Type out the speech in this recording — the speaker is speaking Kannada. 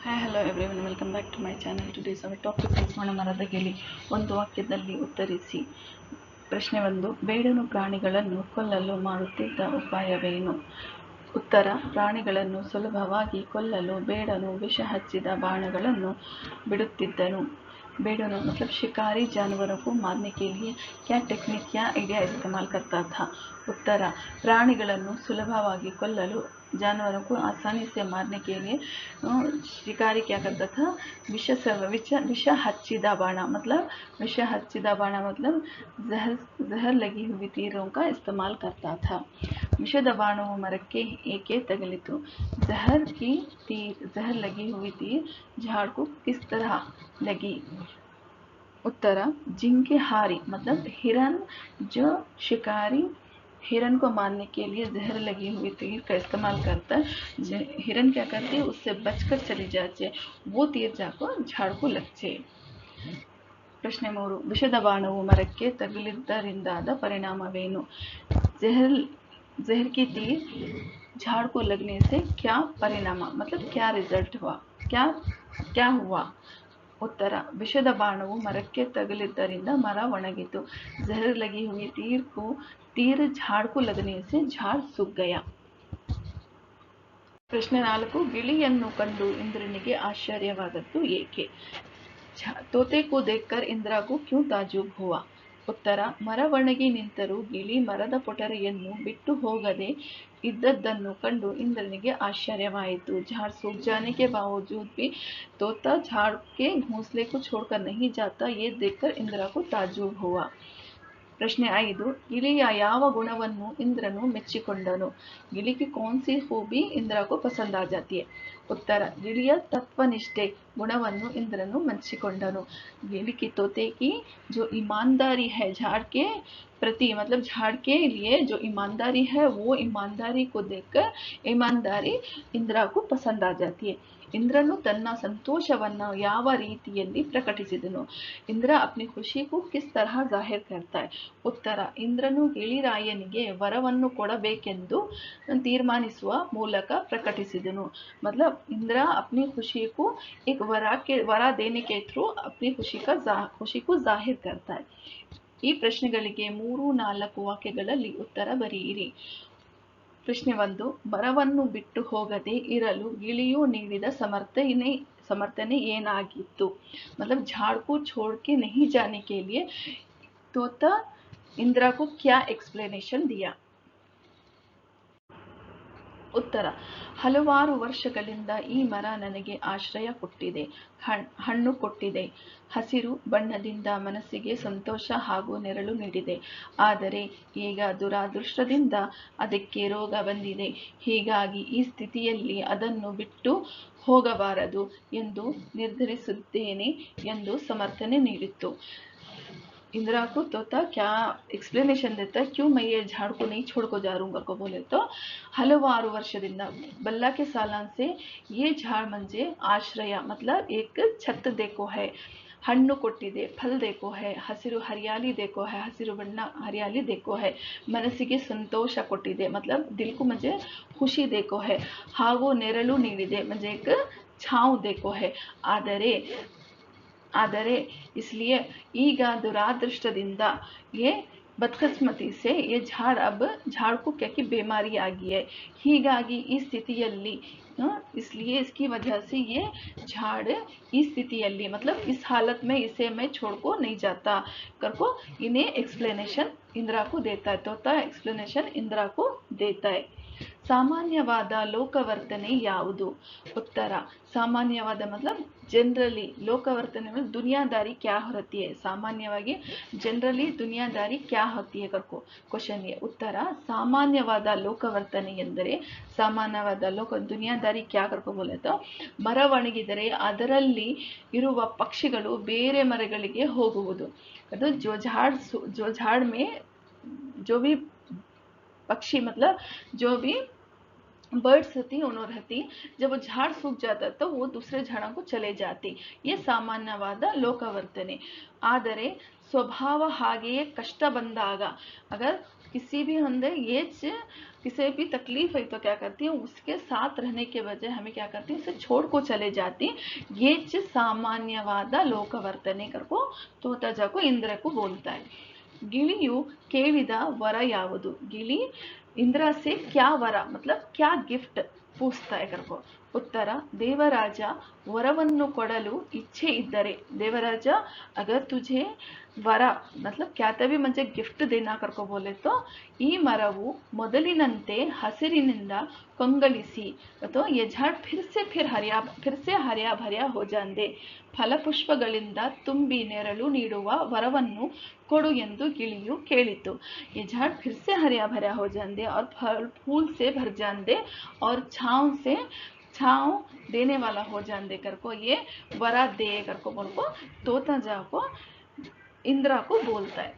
hi hello everyone welcome back to my channel today's our topic ತಿಳ್ಸೋಣ ಮರದ ಗೆಲಿ ಒಂದು ವಾಕ್ಯದಲ್ಲಿ ಉತ್ತರಿಸಿ ಪ್ರಶ್ನೆ ಒಂದು ಬೇಡನು ಪ್ರಾಣಿಗಳನ್ನು ಕೊಲ್ಲಲು ಮಾಡುತ್ತಿದ್ದ ಉಪಾಯವೇನು ಉತ್ತರ ಪ್ರಾಣಿಗಳನ್ನು ಸುಲಭವಾಗಿ ಕೊಲ್ಲಲು ಬೇಡನು ವಿಷ ಹಚ್ಚಿದ ಬಾಣಗಳನ್ನು ಬಿಡುತ್ತಿದ್ದನು बेड़ों मतलब शिकारी जानवरों को मारने के लिए क्या टेक्निक क्या आइडिया इस्तेमाल करता था उत्तर ಪ್ರಾಣಿಗಳನ್ನು ಸುಲಭವಾಗಿ ಕೊಲ್ಲಲು जानवरों को आसानी से मारने के लिए अ, शिकारी क्या करता था विष से विष विष हच्चिदा बाणा मतलब विष हच्चिदा बाणा मतलब जहर जहर लगी हुई तीरों का इस्तेमाल करता था ವಿಷದ ಬಾಣವು ಮರಕ್ಕೆ ಏಕೆ ತಗಲಿತು जहर की तीर जहर लगी हुई तीर झाड़ को किस तरह लगी उत्तर जिंके हारी मतलब हिरन जो शिकारी हिरन को मारने के लिए जहर लगी हुई तीर का इस्तेमाल करता है ज- हिरन क्या करती है उससे बचकर चली जाती है वो तीर जाकर झाड़ को लगते ಪ್ರಶ್ನೆ ಮೂರು ವಿಷದ ಬಾಣವು ಮರಕ್ಕೆ ತಗುಲಿದ್ದರಿಂದಾದ ಪರಿಣಾಮವೇನು ಜಹರ್ जहर की तीर झाड़ को लगने से क्या परिणाम मतलब क्या रिजल्ट हुआ क्या क्या हुआ ಉತ್ತರ ವಿಷದ ಬಾಣವು ಮರಕ್ಕೆ ತಗಲಿದ್ದರಿಂದ ಮರ ಒಣಗಿತು. ಜಹರ್ ಲಗಿ ಹುಯಿ ತೀರ್ಕು ತೀರ್ ಝಾಡ್ಕು ಲಗನಿಸಿ ಝಾಡ್ ಸುಗ್ಗಯ. ಪ್ರಶ್ನೆ ನಾಲ್ಕು ಗಿಳಿಯನ್ನು ಕಂಡು ಇಂದ್ರನಿಗೆ ಆಶ್ಚರ್ಯವಾದದ್ದು ಏಕೆ? ತೋತೆ ಕೋ ದೇಖ್ಕರ್ ಇಂದ್ರಗೂ ಕ್ಯೂ ತಾಜು ಹುವಾ ಉತ್ತರ ಮರ ಒಣಗಿ ನಿಂತರೂ ಗಿಳಿ ಮರದ ಪೊಟರೆಯನ್ನು ಬಿಟ್ಟು ಹೋಗದೆ ಇದ್ದದ್ದನ್ನು ಕಂಡು ಇಂದ್ರನಿಗೆ ಆಶ್ಚರ್ಯವಾಯಿತು झाड़ सूख जाने के बावजूद भी तोता झाड़ के घोंसले को छोड़कर नहीं जाता ये देखकर इंद्रा को ताजुब हुआ ಪ್ರಶ್ನೆ ಐದು ಗಿಳಿಯ ಯಾವ ಗುಣವನ್ನು ಇಂದ್ರನು ಮೆಚ್ಚಿಕೊಂಡನು ಗಿಳಿಗೆ कौन सी खूबी इंद्रा को पसंद आ जाती है ಉತ್ತರ. ಗಿಳಿಯ ತತ್ವನಿಷ್ಠೆ ಗುಣವನ್ನು ಇಂದ್ರನು ಮಂಚಿಕೊಂಡನು ಗಿಳಿ ತೋತೆಕಿ ತೋತೆ ಕಿ, ಜೋ ಇಮಾನ್ದಾರಿ ಹೈ, ಝಾಡ್ಕೆ ಪ್ರತಿ, ಮತ್ಲಬ್ ಝಾಡ್ಕೆ ಲಿಯೇ ಜೋ ಇಮಾನ್ದಾರಿ ಹೈ, ವೋ ಇಮಾನ್ದಾರಿ ಕೋ ದೇಕ್ ಇಮಾನ್ದಾರಿ ಇಂದ್ರಕ್ಕೂ ಪಸಂದ ಆ ಜಾತಿ ಇಂದ್ರನು ತನ್ನ ಸಂತೋಷವನ್ನು ಯಾವ ರೀತಿಯಲ್ಲಿ ಪ್ರಕಟಿಸಿದನು? ಇಂದ್ರ ಅಪ್ನಿ ಖುಷಿಗೂ ಕಿಸ್ ತರಹ ಜಾಹಿರ್ ಕರ್ತಾ ಉತ್ತರ, ಇಂದ್ರನು ಗಿಳಿರಾಯನಿಗೆ ವರವನ್ನು ಕೊಡಬೇಕೆಂದು ತೀರ್ಮಾನಿಸುವ ಮೂಲಕ ಪ್ರಕಟಿಸಿದನು. ಮತ್ಲಬ್ इंद्र अपनी खुशी को एक वरा के वरा देने के थ्रू अपनी खुशी का जा- खुशी को जाहिर करता है ಈ ಪ್ರಶ್ನೆಗಳಿಗೆ ಮೂರು ನಾಲ್ಕು ವಾಕ್ಯಗಳಲ್ಲಿ ಉತ್ತರ ಬರೆಯಿರಿ ಪ್ರಶ್ನೆ ಒಂದು ಮರವನ್ನು ಬಿಟ್ಟು ಹೋಗದೆ ಇರಲು ಗಿಳಿಯು ನೀಡಿದ ಸಮರ್ಥನೆ ಸಮರ್ಥನೆ ಏನಾಗಿತ್ತು मतलब झाड़ को छोड़ के नहीं जाने के लिए तोता इंदिरा को क्या एक्सप्लेनेशन दिया ಉತ್ತರ. ಹಲವಾರು ವರ್ಷಗಳಿಂದ ಈ ಮರ ನನಗೆ ಆಶ್ರಯ ಕೊಟ್ಟಿದೆ, ಹಣ್- ಹಣ್ಣು ಕೊಟ್ಟಿದೆ, ಹಸಿರು ಬಣ್ಣದಿಂದ ಮನಸ್ಸಿಗೆ ಸಂತೋಷ ಹಾಗೂ ನೆರಳು ನೀಡಿದೆ. ಆದರೆ ಈಗ ದುರಾದೃಷ್ಟದಿಂದ ಅದಕ್ಕೆ ರೋಗ ಬಂದಿದೆ. ಹೀಗಾಗಿ ಈ ಸ್ಥಿತಿಯಲ್ಲಿ ಅದನ್ನು ಬಿಟ್ಟು ಹೋಗಬಾರದು ಎಂದು ನಿರ್ಧರಿಸುತ್ತೇನೆ ಎಂದು ಸಮರ್ಥನೆ ನೀಡಿತ್ತು. इंदिरा को तोता क्या एक्सप्लेनेशन देता है क्यों मैं ये झाड़ को नहीं छोड़ को जा रूंगा को बोले तो ಹಲವಾರು ವರ್ಷದಿಂದ बल्ला के सालान से ये झाड़ मंजे ಆಶ್ರಯ मतलब एक छत देखो है ಹಣ್ಣು ಕೊಟ್ಟಿದೆ ಫಲ್ ದೇಕೋ ಹೈ ಹಸಿರು ಹರಿಯಾಲಿ ದೇಕೋ ಹೈ ಹಸಿರು ಬಣ್ಣ ಹರಿಯಾಲಿ ದೇಕೋ ಹೈ ಮನಸ್ಸಿಗೆ ಸಂತೋಷ ಕೊಟ್ಟಿದೆ ಮತ್ಲಬ್ ದಿಲ್ಕು ಮಜೆ ಖುಷಿ ದೇಕೋ ಹೈ ಹಾಗೂ ನೆರಳು ನೀಡಿದೆ ಮಜೆ ಏಕ್ ಛಾವ್ ದೇಕೋ ಹೈ ಆದರೆ ಆದರೆ इसलिए ಈಗ ದುರಾದೃಷ್ಟದಿಂದ ये ಬದ್ಕಿಸ್ಮತಿ से ये झाड़ अब झाड़ को क्या कि बीमारी आ गई है ಹೀಗಾಗಿ ಈ ಸ್ಥಿತಿಯಲ್ಲಿ हाँ, इसलिए इसकी वजह से ये झाड़ इस ಸ್ಥಿತಿಯಲ್ಲಿ मतलब इस हालत में इसे मैं छोड़ को नहीं जाता कर को इन्हें एक्सप्लेनेशन इंदिरा को देता है तोता एक्सप्लेनेशन इंदिरा को देता है ಸಾಮಾನ್ಯವಾದ ಲೋಕವರ್ತನೆ ಯಾವುದು? ಉತ್ತರ, ಸಾಮಾನ್ಯವಾದ ಮತ್ಲಬ್ ಜನರಲಿ ಲೋಕವರ್ತನೆ ಮೇಲೆ ದುನಿಯಾದಾರಿ ಕ್ಯಾ ಹೊರತಿಯೆ? ಸಾಮಾನ್ಯವಾಗಿ ಜನರಲಿ ದುನಿಯಾದಾರಿ ಕ್ಯಾ ಹೊತ್ತಿಯೇ ಕರ್ಕೊ ಕ್ವಶನ್ಗೆ ಉತ್ತರ, ಸಾಮಾನ್ಯವಾದ ಲೋಕವರ್ತನೆ ಎಂದರೆ ಸಾಮಾನ್ಯವಾದ ಲೋಕ ದುನಿಯಾದಾರಿ ಕ್ಯಾ ಕರ್ಕೊ ಮರ ಒಣಗಿದರೆ ಅದರಲ್ಲಿ ಇರುವ ಪಕ್ಷಿಗಳು ಬೇರೆ ಮರಗಳಿಗೆ ಹೋಗುವುದು. ಅದು ಜೋಜಾಡ್ ಜೋಜಾಡ್ ಮೇ ಜೋ ಪಕ್ಷಿ ಮತ್ಲಬ್ ಜೋ बर्ड्स होती उन्होंने रहती जब वो झाड़ सूख जाता तो वो दूसरे झाड़ों को चले जाती ये ಸಾಮಾನ್ಯವಾದ ಲೋಕವರ್ತನೆ ಆದರೆ ಸ್ವಭಾವ ಹಾಗೆಯೇ ಕಷ್ಟ ಬಂದಾಗ ಅಗರ್ किसी भी हंदे ये च किसी भी तकलीफ है तो क्या करती है उसके साथ रहने के बजाय हमें क्या करती है उसे छोड़ को चले जाती ये च ಸಾಮಾನ್ಯವಾದ ಲೋಕವರ್ತನೆ ಕರ್ಕೋ ತೋತ ಜಾಕೋ ಇಂದ್ರಕ್ಕೂ बोलता है ಗಿಳಿಯು ಕೇಳಿದ ವರ ಯಾವುದು ಗಿಳಿ ಇಂದ್ರ से क्या ವರ मतलब क्या ಗಿಫ್ಟ್ पूछता है ಕರ್ಕೋ ಉತ್ತರ, ದೇವರಾಜ ವರವನ್ನು ಕೊಡಲು ಇಚ್ಛೆ ಇದ್ದರೆ. ದೇವರಾಜ ಅಗರ್ ತುಜೆ ವರ मतलब क्या ಮಂಜೆ ಗಿಫ್ಟ್ गिफ्ट देना करको ಈ ಮರವು ಮೊದಲಿನಂತೆ ಹಸಿರಿನಿಂದ ಕೊಂಗಳಿಸಿ, ಅಥವಾ ಯಜಾಡ್ ಫಿರ್ಸೆ ಫಿರ್ ಹರಿಯ, ಫಿರ್ಸೆ ಹರಿಯ ಭರ್ಯ ಹೋಜಾಂದೆ. ಫಲಪುಷ್ಪಗಳಿಂದ ತುಂಬಿ ನೆರಳು ನೀಡುವ ವರವನ್ನು ಕೊಡು ಎಂದು ಗಿಳಿಯು ಕೇಳಿತು. ಯಜಾಡ್ ಫಿರ್ಸೆ ಹರಿಯ ಭರ್ಯ ಹೋಜಾಂದೆ, ಅವ್ರ ಫಲ್ ಫೂಲ್ಸೆ ಭರ್ಜಾಂದೆ भर छाँव देने वाला हो जांदे कर को, ये वरा दे कर को बोल को, तोता जा को इंद्रा को बोलता है।